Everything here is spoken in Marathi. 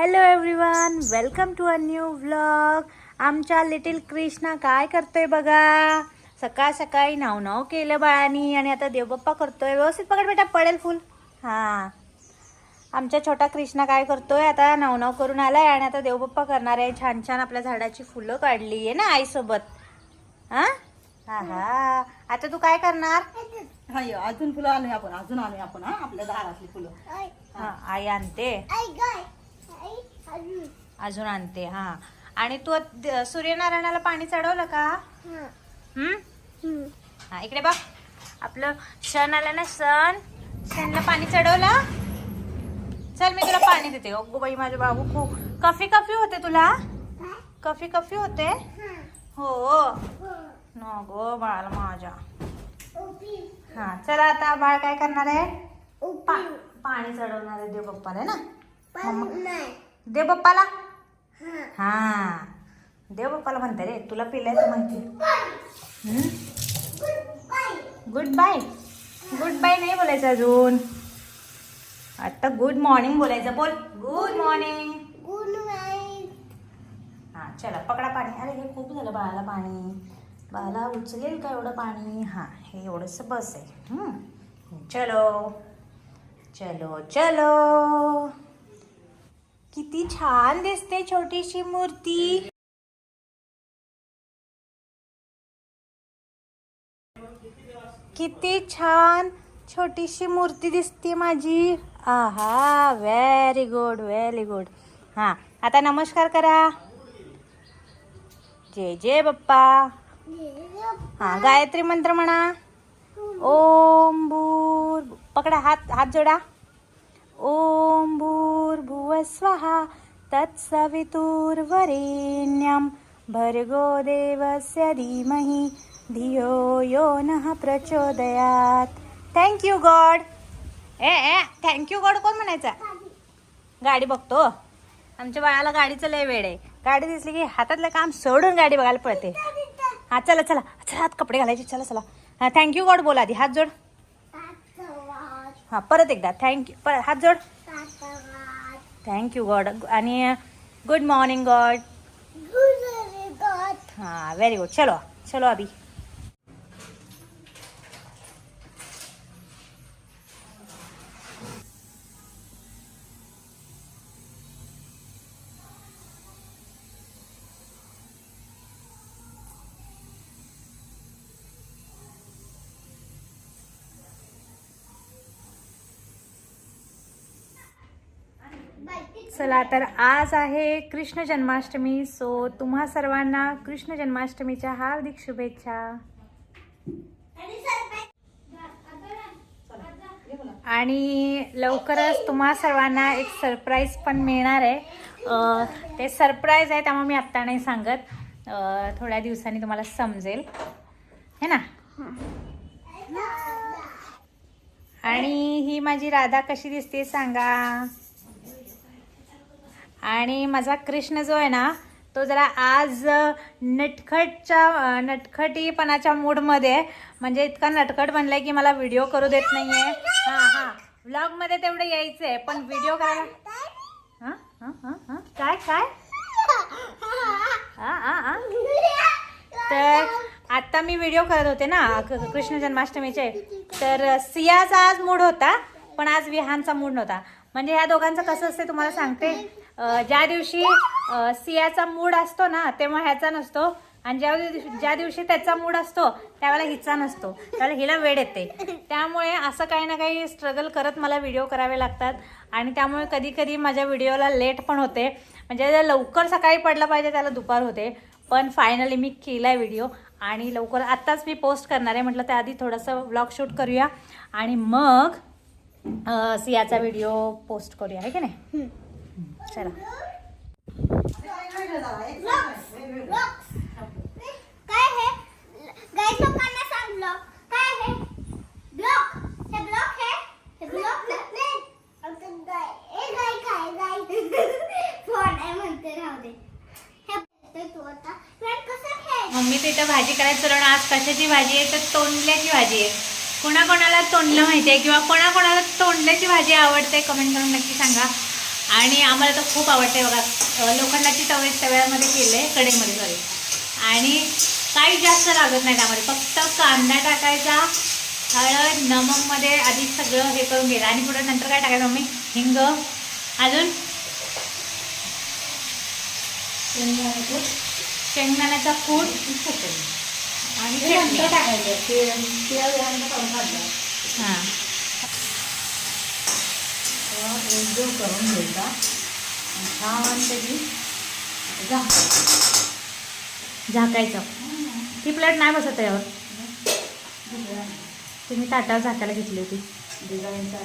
Hello everyone welcome to a new vlog आमच्या लिटिल कृष्णा काय करतोय बघा? सकाळ सकाळी नाव नाव केलं बाळानी आणि आता देवबाप्पा करतोय. व्यवस्थित पकड बेटा पडेल फुल. हां. आमच्या छोटा कृष्णा काय करतोय? आता नाव नाव करून आलाय आणि आता देवबाप्पा करणार आहे. छान छान आपल्या झाडाची फुलं काढली आहे ना आईसोबत. हा? हा हा. आता तू काय करणार? हाय अजून फुलं आणूया आपण अजून आणूया आपण हा आपल्या दारातली फुलं. हा आई आणते. अजून आणते हा. आणि तू द- सूर्यनारायणाला पाणी चढवलं का? हम्म? हा इकडे बघ. आपलं सण आलं ना सण सणला पाणी चढवलं. चल मी तुला पाणी देते. अगो बाई माझे बाबू खूप कफी कफी होते तुला? कफी कफी होते? हो. न गो बाळाला माझ्या. हा चला आता बाळ काय करणार आहे? पा- पाणी चढवणार आहे देव पप्पाला ना? मम्मा देव बाप्पाला हा. देव बाप्पाला म्हणते रे तुला पिलायचं माहिती गुड बाय गुड बाय नाही बोलायचं अजून. आता गुड मॉर्निंग बोलायचं बोल. गुड मॉर्निंग हा चला पकडा पाणी. अरे हे खूप झालं बाळाला पाणी. बाळाला उचलेल का एवढं पाणी? हा हे एवढंच बस आहे. हम्म. चलो. चलो चलो. किती छान दिसते छोटीशी मूर्ती. किती छान छोटीशी मूर्ती दिसते माझी. आहा व्हेरी गुड व्हेरी गुड हां आता नमस्कार करा. जय जय बाप्पा. हां गायत्री मंत्र म्हणा. ओम भूर पकडा हात हात जोडा. ओम स्वहा तत्सवितुर्वरेण्यं। भर्गो देवस्य धीमहि धियो यो नः प्रचोदयात। थँक्यू गॉड ए ए थँक्यू गॉड कोण म्हणायचा? गाडी बघतो. आमच्या बाळाला गाडीचं लय वेळ आहे. गाडी दिसली की हातातलं काम सोडून गाडी बघायला पळते. हा चला चला. चला हात कपडे घालायचे. चला चला. हा थँक्यू गॉड बोला आधी. हात जोड. हा परत एकदा. थँक्यू परत हात जोड. थँक्यू गॉड आणि गुड मॉर्निंग गॉड हाँ वेरी गुड चलो चलो अभी. चला तर आज आहे कृष्ण जन्माष्टमी. सो तुम्हा सर्वांना कृष्ण जन्माष्टमीच्या हार्दिक शुभेच्छा. आणि लवकरच तुम्हा सर्वांना एक सरप्राईज पण मिळणार आहे. ते सरप्राईज आहे त्यामुळे मी आत्ता नाही सांगत. थोड्या दिवसांनी तुम्हाला समजेल. है ना? आणि ही माझी राधा कशी दिसते सांगा. आणि माझा कृष्ण जो आहे ना तो जरा आज नटखटच्या नटखटीपणाच्या मूडमध्ये आहे. म्हणजे इतका नटखट बनलाय की मला व्हिडिओ करू देत नाही आहे हां हां. व्लॉगमध्ये तेवढं यायचं आहे पण व्हिडिओ करायला हां हां हां हां. काय काय? हां हां हां. तर आत्ता मी व्हिडिओ करत होते ना कृष्ण जन्माष्टमीचे. तर सियाचा आज मूड होता पण आज विहानचा मूड नव्हता. म्हणजे ह्या दोघांचं कसं असते तुम्हाला सांगते. ज्या दिवशी सियाचा मूड असतो ना तेव्हा ह्याचा नसतो. आणि ज्या दिवशी ज्या दिवशी त्याचा मूड असतो त्यावेळेला हिचा नसतो. त्यावेळेला हिला वेळ येते. त्यामुळे असं काही ना काही स्ट्रगल करत मला व्हिडिओ करावे लागतात. आणि त्यामुळे कधी कधी माझ्या व्हिडिओला लेट पण होते. म्हणजे लवकर सकाळी पडलं पाहिजे त्याला दुपार होते. पण फायनली मी केला आहे व्हिडिओ आणि लवकर आत्ताच मी पोस्ट करणार आहे. म्हटलं त्याआधी थोडंसं व्लॉग शूट करूया. आणि मग सियाचा व्हिडिओ पोस्ट करूया आहे की नाही? चला. काय हे? गाईस लोकांना सांग ब्लॉक काय हे? ब्लॉक हे ब्लॉक हे? हे ब्लॉक नाही. आता गाय ए गाय काय गाय फोन आहे म्हणते राहू दे. हे ते तू आता. फ्रेंड कसं खेळ? मम्मी तिथं भाजी करायचं आज कशाची भाजी आहे? तर तोंडल्याची भाजी आहे. कोणाकोणाला तोंडलं माहिती आहे किंवा कोणाकोणाला तोंडल्याची भाजी आवडते कमेंट करून नक्की सांगा. आणि आम्हाला तर खूप आवडते बघा. लोखंडाची तवे तव्यामध्ये केले कढईमध्ये सॉरी आणि काही जास्त लागत नाही त्यामध्ये फक्त कांदा टाकायचा हळद नमकमध्ये आधी सगळं हे करून घ्यायचं. आणि पुढे नंतर काय टाकायचं मम्मी? हिंग. अजून? शेंगदाण्याचा कूट. आणि टाकायचं ते ते यानंतर काढून काढलं हां. एकजीव करून घ्यायचा. छान त्याची झाकायची. झाकायचं. ती प्लेट नाही बसत त्यावर. तुम्ही ताटावर झाकायला घेतली होती. डिझाईनचा